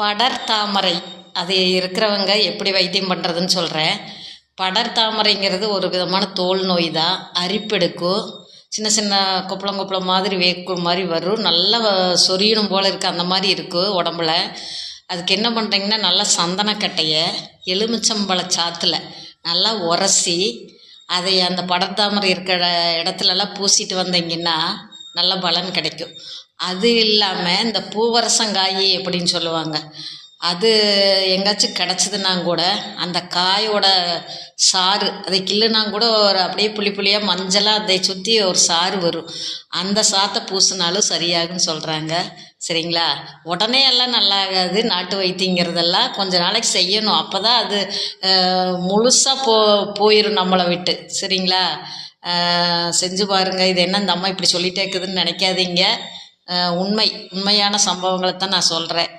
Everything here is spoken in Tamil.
படர் தாமரை. அது இருக்கிறவங்க எப்படி வைத்தியம் பண்ணுறதுன்னு சொல்கிறேன் படர் தாமரைங்கிறது ஒரு விதமான தோல் நோய் தான் அரிப்பெடுக்கும் சின்ன சின்ன கொப்பளம் கொப்பளம் மாதிரி வேக்கு மாதிரி வரும். நல்லா சொரியணும் போல் இருக்குது அந்த மாதிரி இருக்கும் உடம்புல. அதுக்கு என்ன பண்ணுறீங்கன்னா நல்லா சந்தனக்கட்டையை எலுமிச்சம்பழ சாத்தில் நல்லா உரசி அதை அந்த படர்தாமரை இருக்கிற இடத்துலலாம் பூசிட்டு வந்தீங்கன்னா நல்ல பலன் கிடைக்கும். அது இல்லாமல் இந்த பூவரசங்காய் அப்படின்னு சொல்லுவாங்க. அது எங்காச்சும் கிடச்சிதுன்னா கூட அந்த காயோட சாறு அதை கிள்ளுனா கூட ஒரு அப்படியே புளி புளியாக மஞ்சளாக அதை சுற்றி ஒரு சாறு வரும். அந்த சாத்தை பூசினாலும் சரியாகுன்னு சொல்கிறாங்க சரிங்களா? உடனே எல்லாம் நல்லாகாது. நாட்டு வைத்தியங்கிறதெல்லாம் கொஞ்ச நாளைக்கு செய்யணும். அப்போ தான் அது முழுசாக போ போயிடும் நம்மளை விட்டு. சரிங்களா? செஞ்சு பாருங்கள் இது என்ன இந்த அம்மா இப்படி சொல்லிட்டே இருக்குதுன்னு நினைக்காதீங்க. உண்மை. உண்மையான சம்பவங்களை தான் நான் சொல்கிறேன்